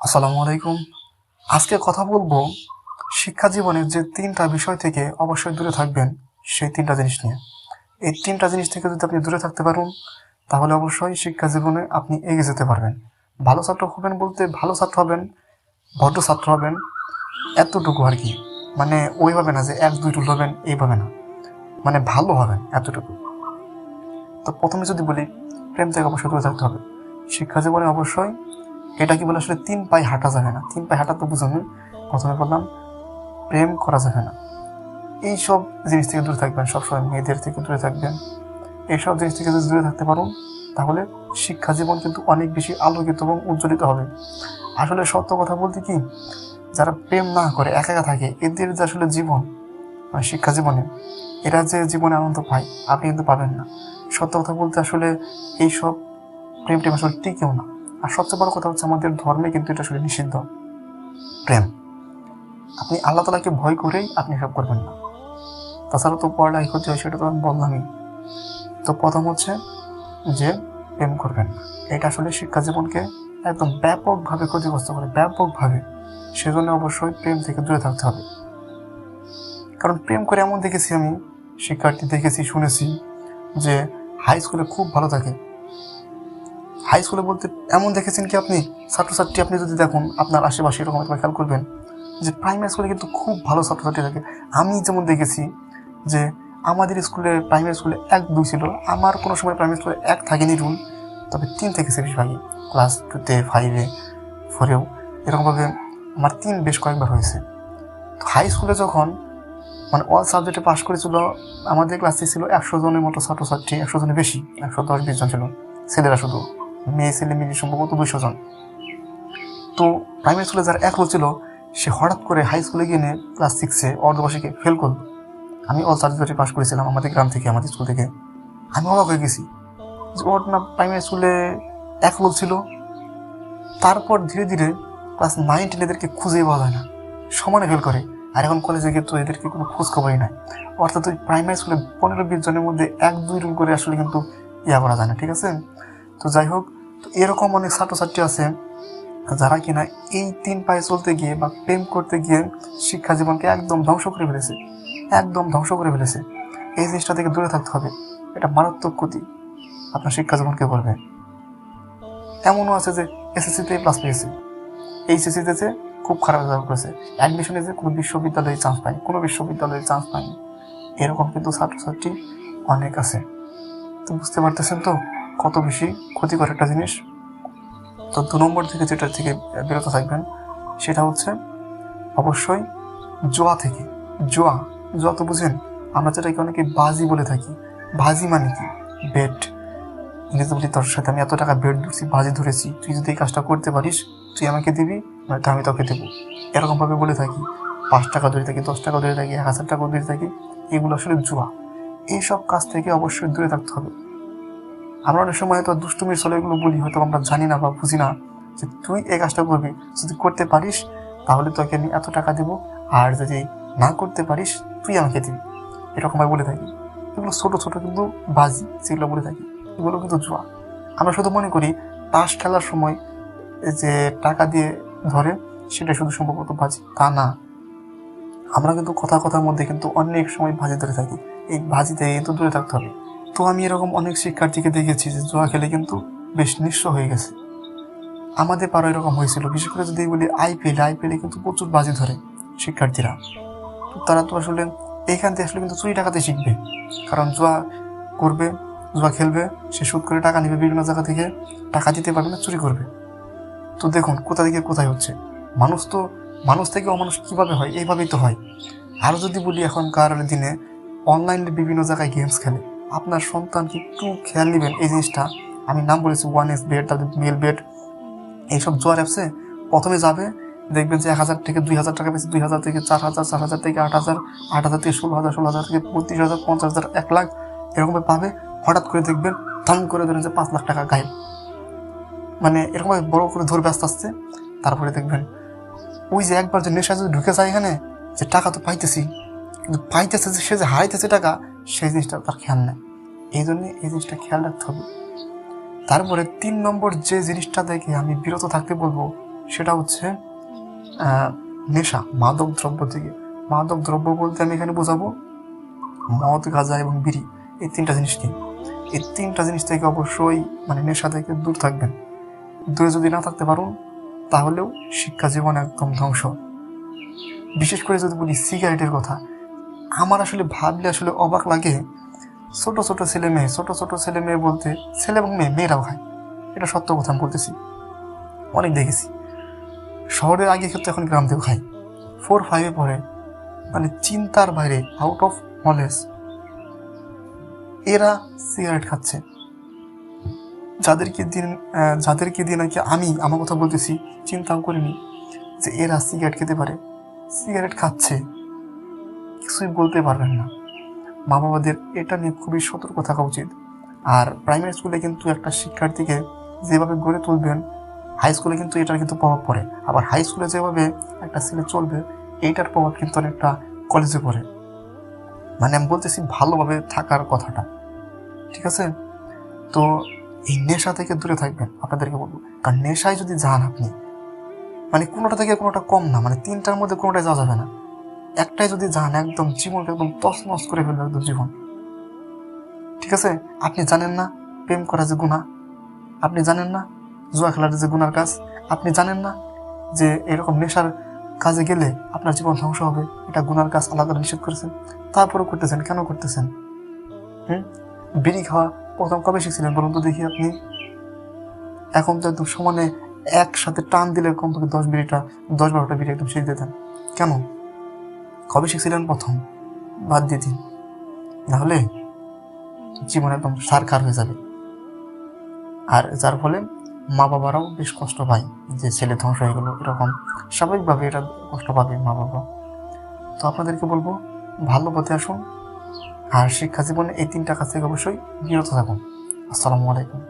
আসসালামু আলাইকুম। আজকে কথা বলব শিক্ষা জীবনের যে তিনটা বিষয় থেকে অবশ্যই দূরে থাকবেন সেই তিনটা জিনিস নিয়ে। এই তিনটা জিনিস থেকে যদি আপনি দূরে থাকতে পারেন, তাহলে অবশ্যই শিক্ষা জীবনে আপনি এগিয়ে যেতে পারবেন। ভালো ছাত্র হবেন বলতে ভালো ছাত্র হবেন, ভদ্র ছাত্র হবেন, এতটুকু আর কি। মানে ওইভাবে না যে এক, দুই টুল হবেন, এইভাবে না। মানে ভালো হবেন এতটুকু। তো প্রথমে যদি বলি, প্রেম থেকে অবশ্যই দূরে থাকতে হবে। শিক্ষা জীবনে অবশ্যই এটা কি বলে আসলে তিন পায়ে হাঁটা যাবে না? তিন পায়ে হাঁটা তো বুঝানো প্রথমে বললাম, প্রেম করা যাবে না। এইসব জিনিস থেকে দূরে থাকবেন, সবসময় মেয়েদের থেকে দূরে থাকবেন। এইসব জিনিস থেকে যদি দূরে থাকতে পারো, তাহলে শিক্ষা জীবন কিন্তু অনেক বেশি আলোকিত এবং উজ্জ্বলিত হবে। আসলে সত্য কথা বলতে কি, যারা প্রেম না করে, একা একা থাকে, এদের যে আসলে জীবন মানে শিক্ষা জীবনে, এরা যে জীবনে আনন্দ পায়, আপনি কিন্তু পাবেন না। সত্য কথা বলতে আসলে এইসব প্রেম টেম আসলে টিকেও না। আর সবচেয়ে বড় কথা হচ্ছে আমাদের ধর্মে কিন্তু এটা আসলে নিষিদ্ধ। প্রেম। আপনি আল্লাহ তালাকে ভয় করেই আপনি সব করবেন না। তাছাড়া তো পড়ালেখা ক্ষতি হয় সেটা তো আমি বললামই তো প্রথম হচ্ছে যে প্রেম করবেন এটা আসলে শিক্ষা জীবনকে একদম ব্যাপকভাবে ক্ষতিগ্রস্ত করে। ব্যাপকভাবে। সেজন্য অবশ্যই প্রেম থেকে দূরে থাকতে হবে। কারণ প্রেম করে এমন দেখেছি আমি, শিক্ষার্থী দেখেছি, শুনেছি যে হাই স্কুলে খুব ভালো থাকে। হাই স্কুলে বলতে এমন দেখেছেন কি আপনি? ছাত্রছাত্রী আপনি যদি দেখুন, আপনার আশেপাশে এরকম একবার খেয়াল করবেন যে প্রাইমারি স্কুলে কিন্তু খুব ভালো ছাত্রছাত্রী থাকে। আমি যেমন দেখেছি যে আমাদের স্কুলে প্রাইমারি স্কুলে এক, দুই ছিল। আমার কোনো সময় প্রাইমারি স্কুলে এক থাকেনি রুল তবে তিন থেকেছে বেশিরভাগই ক্লাস টুতে ফাইভে ফোরেও এরকমভাবে আমার তিন বেশ কয়েকবার হয়েছে। তো হাই স্কুলে যখন মানে অল সাবজেক্টে পাশ করেছিল, আমাদের ক্লাসে ছিল একশো জনের মতো ছাত্রছাত্রী, একশো জনের বেশি, একশো দশ, বিশ জন ছিল। ছেলেরা শুধু। মেয়ে, ছেলে মিলে সম্ভবত দুশো জন। তো প্রাইমারি স্কুলে যার এক ছিল সে হঠাৎ করে হাই স্কুলে গিয়ে ক্লাস সিক্সে অর্ধবার্ষিকে ফেল করল। আমি অল সাবজেক্টে পাশ করেছিলাম আমাদের গ্রাম থেকে, আমাদের স্কুল থেকে। আমি অবাক হয়ে গেছি যে ওর না প্রাইমারি স্কুলে এক লোক ছিল। তারপর ধীরে ধীরে ক্লাস নাইন টেন এদেরকে খুঁজেই পাওয়া যায় না। সমানে ফেল করে। আর এখন কলেজে গিয়ে তো এদেরকে কোনো খোঁজ খবরই নাই। অর্থাৎ ওই প্রাইমারি স্কুলে পনেরো, বিশ জনের মধ্যে এক, দুই রুম করে আসলে কিন্তু ইয়া করা যায় না, ঠিক আছে? তো যাই হোক তো এরকম অনেক ছাত্রছাত্রী আছে যারা কিনা এই তিন পায়ে চলতে গিয়ে বা প্রেম করতে গিয়ে শিক্ষা জীবনকে একদম ধ্বংস করে ফেলেছে, একদম ধ্বংস করে ফেলেছে। এই জিনিসটা থেকে দূরে থাকতে হবে। এটা মারাত্মক ক্ষতি। আপনার শিক্ষা জীবনকে করবে এমনও আছে যে এসএসসিতে প্লাস পেয়েছে। এইচএসসিতে যে খুব খারাপ রেজাল্ট করেছে। অ্যাডমিশনে যে কোনো বিশ্ববিদ্যালয়ে চান্স পায়নি, কোনো বিশ্ববিদ্যালয়ে চান্স পায়নি। এরকম কিন্তু ছাত্রছাত্রী অনেক আছে। তো বুঝতে পারতেছেন তো? কত বেশি ক্ষতিকর একটা জিনিস? তো দু নম্বর থেকে যেটা থেকে বিরত থাকবেন, সেটা হচ্ছে অবশ্যই জোয়া থেকে। জোয়া জোয়া তো বুঝেন, আমরা যেটাকে অনেকে বাজি বলে থাকি। বাজি মানে কি? বেট ইংরেজি বলি তোর সাথে আমি এত টাকা বেট ধরছি, বাজি ধরেছি, তুই যদি এই কাজটা করতে পারিস, তুই আমাকে দিবি, নয়তো আমি তোকে দেবো। এরকমভাবে বলে থাকি। পাঁচ টাকা ধরে থাকি, দশ টাকা ধরে থাকি, এক হাজার টাকা ধরে থাকি, এগুলো আসলে জুয়া। এইসব কাজ থেকে অবশ্যই দূরে থাকতে হবে। আমরা অনেক সময় হয়তো দুষ্টুমির চলে এগুলো বলি, হয়তো আমরা জানি না বা বুঝি না যে তুই এই কাজটা করবি। যদি করতে পারিস, তাহলে তোকে আমি এত টাকা দেবো, আর যদি না করতে পারিস, তুই আমাকে দিবি। এরকম আমি বলে থাকি। এগুলো ছোট ছোট কিন্তু বাজি যেগুলো বলে থাকি। এগুলো কিন্তু জুয়া। আমরা শুধু মনে করি, তাস খেলার সময় যে টাকা দিয়ে ধরে, সেটা শুধু সম্ভবত বাজি, তা না। আমরা কিন্তু কথা, কথার মধ্যে কিন্তু অনেক সময় বাজি ধরে থাকি। এই বাজি থেকে কিন্তু দূরে থাকতে হবে। তো আমি এরকম অনেক শিক্ষার্থীকে দেখেছি যে জুয়া খেলে কিন্তু বেশ নিঃস্ব হয়ে গেছে। আমাদের পাড়া এরকম হয়েছিল। বিশেষ করে যদি বলি আইপিএল, আইপিএলে কিন্তু প্রচুর বাজি ধরে শিক্ষার্থীরা। তো তারা তো আসলে এইখান থেকে আসলে কিন্তু চুরি টাকাতে শিখবে। কারণ জুয়া করবে, জুয়া খেলবে, সে সুদ করে টাকা নেবে, বিভিন্ন জায়গা থেকে টাকা দিতে পারবে না, চুরি করবে। তো দেখুন, কোথা থেকে কোথায় হচ্ছে? মানুষ তো, মানুষ থেকে অমানুষ কীভাবে হয়? এইভাবেই তো হয়। আর যদি বলি এখনকার দিনে অনলাইনে বিভিন্ন জায়গায় গেমস খেলে। আপনার সন্তানকে একটু খেয়াল নেবেন, এই জিনিসটা। আমি নাম বলেছি ওয়ান এক্স বেড তাদের মেল বেড এইসব জোয়ার অ্যাপসে প্রথমে যাবে, দেখবেন যে এক হাজার থেকে দুই হাজার টাকা পেয়েছে দুই হাজার থেকে চার হাজার চার হাজার থেকে আট হাজার আট হাজার থেকে ষোলো হাজার ষোলো হাজার থেকে পঁয়ত্রিশ হাজার, পঞ্চাশ হাজার, এক লাখ, এরকমভাবে পাবে। হঠাৎ করে দেখবেন থাম করে ধরেন যে পাঁচ লাখ টাকা গায়েব। মানে এরকমভাবে বড় করে ধরবে আস্তে আস্তে। তারপরে দেখবেন ওই যে একবার যে নেশা যদি ঢুকে যায় এখানে, যে টাকা তো পাইতেছি, কিন্তু পাইতেছে যে সে যে হারাইতেছে টাকা সেই জিনিসটা তার খেয়াল নেই। এই জন্য এই জিনিসটা খেয়াল রাখতে হবে। তারপরে তিন নম্বর যে জিনিসটা দেখে আমি বিরত থাকতে বলব, সেটা হচ্ছে নেশা, মাদক দ্রব্য থেকে। মাদক দ্রব্য বলতে আমি এখানে বোঝাবো, মদ, গাঁজা এবং বিড়ি, এই তিনটা জিনিসকে এই তিনটা জিনিস থেকে অবশ্যই মানে নেশা থেকে দূর থাকবেন। দূরে যদি না থাকতে পারুন, তাহলেও শিক্ষা জীবন একদম ধ্বংস। বিশেষ করে যদি বলি, সিগারেটের কথা। আমার আসলে ভাবলে আসলে অবাক লাগে। ছোট ছোট ছেলে মেয়ে, ছোট ছোট ছেলে মেয়ে বলতে ছেলে এবং মেয়ে, মেয়েরাও খায় এটা সত্য কথা আমি বলতেছি। অনেক দেখেছি। শহরের আগে ক্ষেত্রে এখন গ্রাম থেকেও খাই ফোর ফাইভে পড়ে। মানে চিন্তার বাইরে আউট অফ নলেজ এরা সিগারেট খাচ্ছে। যাদেরকে দিন যাদেরকে দিয়ে নাকি আমি, আমার কথা বলতেছি, চিন্তাও করিনি যে এরা সিগারেট খেতে পারে। সিগারেট খাচ্ছে। কিছুই বলতে পারবেন না। মা বাবাদের এটা নিয়ে খুবই সতর্ক থাকা উচিত। আর প্রাইমারি স্কুলে কিন্তু একটা শিক্ষার্থীকে যেভাবে গড়ে তুলবেন হাই স্কুলে কিন্তু এটার কিন্তু প্রভাব পড়ে। আবার হাই স্কুলে যেভাবে একটা ছেলে চলবে, এইটার প্রভাব কিন্তু অনেকটা কলেজে পড়ে। মানে আমি বলতেছি ভালোভাবে থাকার কথাটা। ঠিক আছে? তো এই নেশা থেকে দূরে থাকবেন আপনাদেরকে বলব। কারণ নেশায় যদি যান আপনি মানে কোনোটা থেকে কোনোটা কম না মানে তিনটার মধ্যে কোনোটাই যাওয়া যাবে না। একটাই যদি যান একদম জীবনটা একদম তছনছ করে ফেলবে একদম জীবন। ঠিক আছে? আপনি জানেন না প্রেম করা যে গুণা আপনি জানেন না জুয়া খেলার যে গুনার কাজ। আপনি জানেন না যে এরকম নেশার কাজে গেলে আপনার জীবন ধ্বংস হবে। এটা গুনার কাজ আলাদা নিষেধ করেছেন। তারপরেও করতেছেন। কেন করতেছেন? হুম? বিড়ি খাওয়া প্রথম কবে শিখছিলেন বলুন তো দেখি আপনি? এখন তো একদম সমানে একসাথে টান দিলে কমপক্ষে দশ বিড়িটা, দশ বারোটা বিড়ি একদম শিখে দিতেন। কেন? কবে শিখছিলেন প্রথম? বাদ দিয়ে দিন। নাহলে জীবন একদম সারখার হয়ে যাবে। আর যার ফলে মা বাবারাও বেশ কষ্ট পায় যে ছেলে ধ্বংস হয়ে গেল এরকম। স্বাভাবিকভাবে এটা কষ্ট পাবে মা বাবা তো আপনাদেরকে বলব, ভালো পথে আসুন। আর শিক্ষা জীবনে এই তিনটা কাজ থেকে অবশ্যই বিরত থাকুন। আসসালামু আলাইকুম।